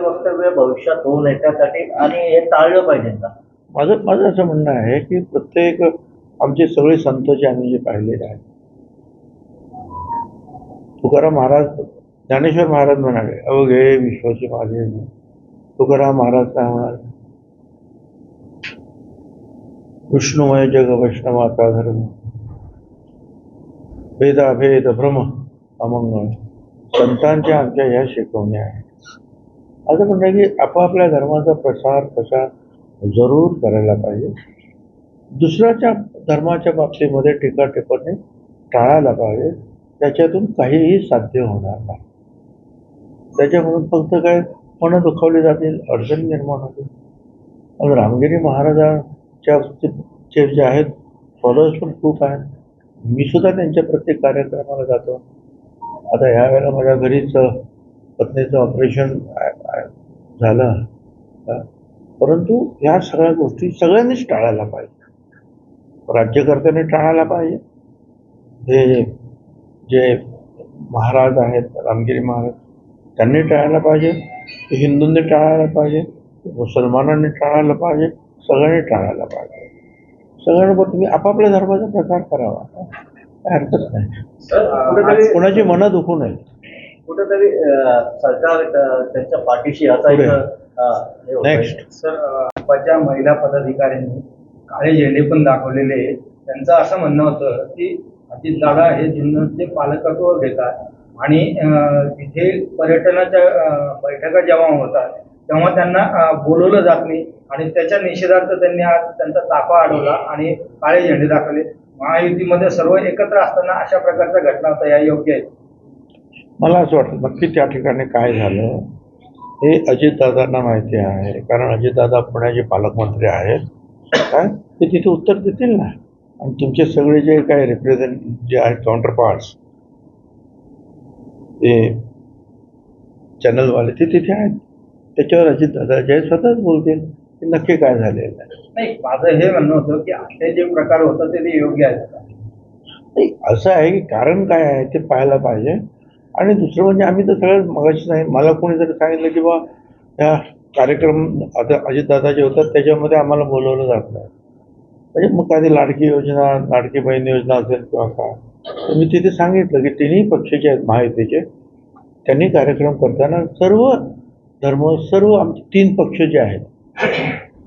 वक्तव्य भविष्यात होऊ नये त्यासाठी आणि हे टाळलं पाहिजे का माझं माझं असं म्हणणं आहे की प्रत्येक आमचे सगळे संत जे आम्ही जे पाहिलेले आहेत. तुकाराम महाराज ज्ञानेश्वर महाराज म्हणाले अवघे विश्वाची माझे तुकाराम महाराज काय म्हणाले? विष्णुमय जग वैष्णवाचा धर्म. भेदाभेद भ्रम अमंगळ. संतांच्या आमच्या ह्या शिकवण्या आहेत. असं म्हणणं की आपापल्या धर्माचा प्रसार प्रसार जरूर करायला पाहिजे. दुसऱ्याच्या धर्माच्या बाबतीमध्ये टीका टाळायला पाहिजे. त्याच्यातून काहीही साध्य होणार नाही. त्याच्यामधून फक्त काय मनं दुखावली जातील अडचणी निर्माण होतील. आणि रामगिरी महाराजांच्या चे जे आहेत फॉलोअर्स पण खूप आहेत. मी सुद्धा त्यांच्या प्रत्येक कार्यक्रमाला जातो. आता ह्या वेळेला माझ्या घरीच पत्नीचं ऑपरेशन झालं. परंतु ह्या सगळ्या गोष्टी सगळ्यांनीच टाळायला पाहिजे. राज्यकर्त्यांनी टाळायला पाहिजे. हे जे महाराज आहेत रामगिरी महाराज त्यांनी टाळायला पाहिजे. हिंदूंनी टाळायला पाहिजे. मुसलमानांनी टाळायला पाहिजे. सगळ्यांनी टाळायला पाहिजे. सगळ्यांबरोबर तुम्ही आपापल्या धर्माचा प्रचार करावा. काय हरकत नाही. कोणाची मनं दुखू नये. कुठेतरी सरकार त्यांच्या पाठीशी असायचं अं, हे होतंय. नेक्स्ट सर भाजपच्या महिला पदाधिकाऱ्यांनी काळे झेंडे पण दाखवलेले आहेत. त्यांचं असं म्हणणं होतं की अजितदादा हे जिल्ह्याचे पालकत्व घेतात आणि तिथे पर्यटनाच्या बैठका जेव्हा होतात तेव्हा त्यांना बोलवलं जात नाही. आणि त्याच्या निषेधार्थ त्यांनी आज त्यांचा ताफा अडवला आणि काळे झेंडे दाखवले. महायुतीमध्ये सर्व एकत्र असताना अशा प्रकारच्या घटना होत्या या योग्य आहेत. मला असं वाटतं नक्की त्या ठिकाणी काय झालं हे अजितदादांना माहिती आहे. कारण अजितदादा पुण्याचे पालकमंत्री आहेत. काय? ते तिथे उत्तर देतील ना. आणि तुमचे सगळे जे काही रिप्रेझेंट जे आहेत काउंटर पार्ट्स ते चॅनलवाले ते तिथे आहेत. त्याच्यावर अजितदादा जे स्वतःच बोलतील. की नक्की काय झालेलं आहे? नाही माझं हे म्हणणं होतं की असे जे प्रकार होतात ते ते योग्य आहेत? नाही असं आहे की कारण काय आहे ते पाहायला पाहिजे. आणि दुसरं म्हणजे आम्ही तर सगळ्यात मगाशी नाही मला कोणी जरी सांगितलं की बा ह्या कार्यक्रम आता अजितदादा जे होतात त्याच्यामध्ये आम्हाला बोलवलं जात नाही. म्हणजे मग काय ते लाडकी योजना लाडकी बहीण योजना असेल किंवा काय तर मी तिथे सांगितलं की तिन्ही पक्षाचे आहेत महायुतीचे त्यांनी कार्यक्रम करताना सर्व धर्म सर्व आमचे तीन पक्ष जे आहेत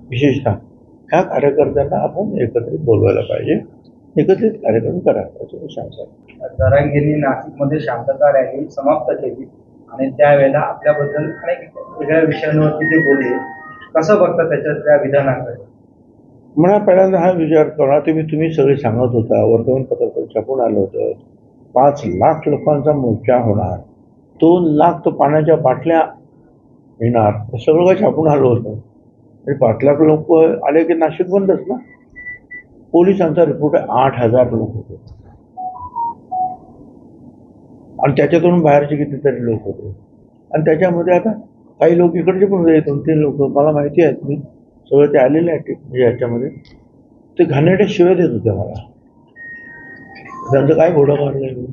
विशेषतः ह्या कार्यकर्त्यांना आपण एकत्रित बोलवायला पाहिजे. एकत्रित कार्यक्रम करायला पाहिजे मी सांगतो. जरांगींनी नाशिकमध्ये शांतता रॅली समाप्त केली आणि त्यावेळेला आपल्याबद्दल अनेक वेगळ्या विषयांवरती ते बोलले. कसं बघता त्याच्या त्या विधानाकडे? मला पहिल्यांदा हा विचार करा तुम्ही तुम्ही सगळे सांगत होता वर्तमानपत्रात छापून आलं होतं. पाच लाख लोकांचा मोर्चा होणार. दोन लाख तो पाण्याच्या बाटल्या येणार. सगळं काय छापून आलं होतं. आणि पाच लाख लोक आले की नाशिक बंदच ना? पोलिसांचा रिपोर्ट आहे आठ हजार लोक होते. आणि त्याच्यातून बाहेरचे कितीतरी लोक होते. आणि त्याच्यामध्ये आता काही लोक इकडचे पण होते दोन तीन लोक. मला माहिती आहेत मी सगळं ते आलेले आहेत म्हणजे याच्यामध्ये. ते घाणेरड्या शिव्या देत होते मला. त्यांचं काय घोडं मारलं मी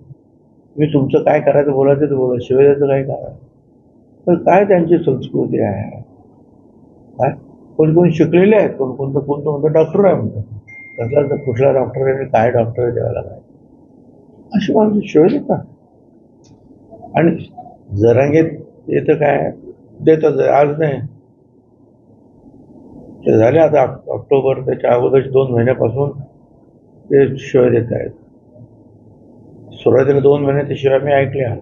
मी तुमचं काय करायचं बोलायचं ते बोला. शिव्या द्यायचं काय करा तर काय त्यांची संस्कृती आहे? काय? कोणी कोणी शिकलेले आहेत? कोण कोणतं कोणतं म्हणतं डॉक्टर आहे म्हणतात. कसला तर कुठला डॉक्टर आहे आणि काय डॉक्टर आहे द्यायला काय अशी माणसं शिव्या का? आणि जरांगेत येतं काय देतात आज नाही. ते झाले आता ऑक्टोबर त्याच्या अगोदरच्या दोन महिन्यापासून ते शिवाय देत आहेत. सुरुवातीला दोन महिने ते शिवाय मी ऐकल्या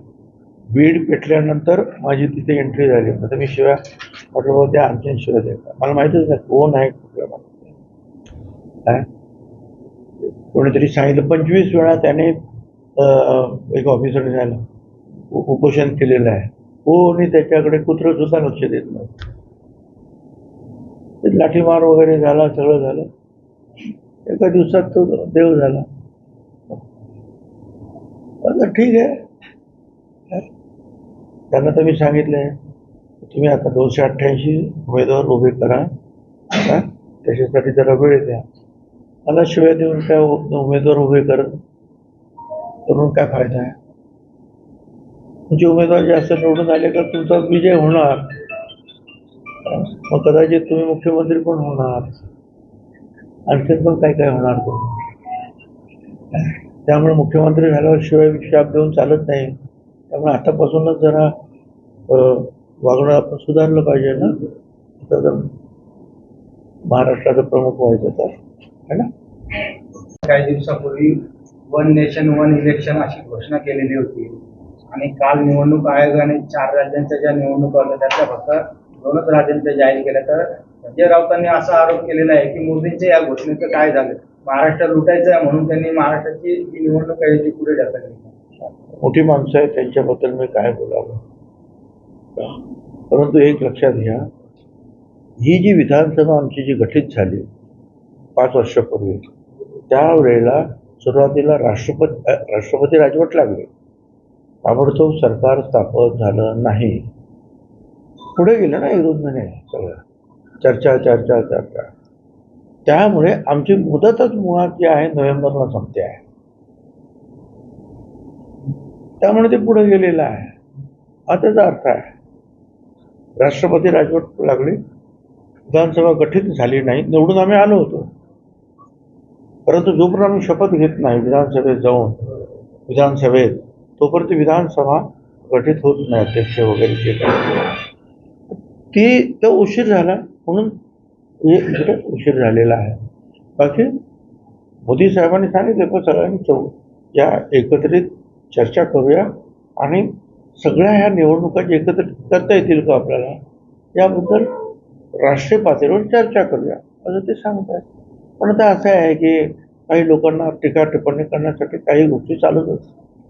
बीड पेटल्यानंतर माझी तिथे एंट्री झाली. तर मी शिवाय म्हटलं बाबा त्या आणखीन शिवाय देतात. मला माहितीच नाही कोण आहे कुठल्या काय? कोणीतरी सांगितलं. पंचवीस वेळा त्याने एक ऑफिसरने झाला उपोषण केलेलं आहे. कोणी त्याच्याकडे कुत्रं सुद्धा लक्ष देत नाही. लाठीमार वगैरे झाला सगळं झालं. एका दिवसात तो देव झाला. ठीक आहे. त्यांना तर मी सांगितलंय. तुम्ही आता दोनशे अठ्ठ्याऐंशी उमेदवार उभे करा. त्याच्यासाठी जरा वेळ द्या. मला शिवाय देऊन काय उमेदवार उभे करत करून काय फायदा आहे? तुमचे उमेदवार जास्त निवडून आले का तुमचा विजय होणार? मग कदाचित तुम्ही मुख्यमंत्री पण होणार. आणखीन पण काय काय होणार तो? त्यामुळे मुख्यमंत्री झाल्यावर शिवाय शाप देऊन चालत नाही. त्यामुळे आतापासूनच जरा वागणं आपण सुधारलं पाहिजे ना? तर महाराष्ट्राचं प्रमुख व्हायचं तर. है ना? काही दिवसापूर्वी वन नेशन वन इलेक्शन अशी घोषणा केलेली होती. आणि काल निवडणूक आयोगाने चार राज्यांच्या ज्या निवडणुका होत्या त्याच्या फक्त दोनच राज्यांच्या जाहीर केल्या. तर संजय राऊतांनी असा आरोप केलेला आहे की मोदींच्या या घोषणेचं काय झालं? महाराष्ट्र लुटायचं आहे म्हणून त्यांनी महाराष्ट्राची जी निवडणूक आहे ती पुढे ढकलली. मोठी माणसं आहेत त्यांच्याबद्दल मी काय बोलावं? परंतु एक लक्षात घ्या ही जी विधानसभा आमची जी गठीत झाली पाच वर्षापूर्वी. त्यावेळेला सुरुवातीला राष्ट्रपती राष्ट्रपती राजवट लागले. ताबडतोब सरकार स्थापन झालं नाही. पुढे गेलं ना एक दोन महिने सगळं. चर्चा चर्चा चर्चा. त्यामुळे आमची मुदतच मुळात जी आहे नोव्हेंबरला संपते आहे. त्यामुळे ते पुढे गेलेलं आहे. हा त्याचा अर्थ आहे राष्ट्रपती राजवट लागली. विधानसभा गठीत झाली नाही. निवडून आम्ही आलो होतो. परंतु जोपर्यंत आम्ही शपथ घेत नाही विधानसभेत जाऊन विधानसभेत तोपर्यंत विधानसभा गठीत होत नाही अध्यक्ष वगैरे जे काही. ती तो उशीर झाला म्हणून हे इकडे उशीर झालेला आहे. बाकी मोदी साहेबांनी सांगितलं पण सगळ्यांनी चौ या एकत्रित चर्चा करूया आणि सगळ्या ह्या निवडणुका जे एकत्रित करता येतील का आपल्याला याबद्दल राष्ट्रीय पातळीवर चर्चा करूया. असं ते सांगत आहेत पण आता असं आहे की काही लोकांना टीका टिप्पणी करण्यासाठी काही गोष्टी चालूच असतात.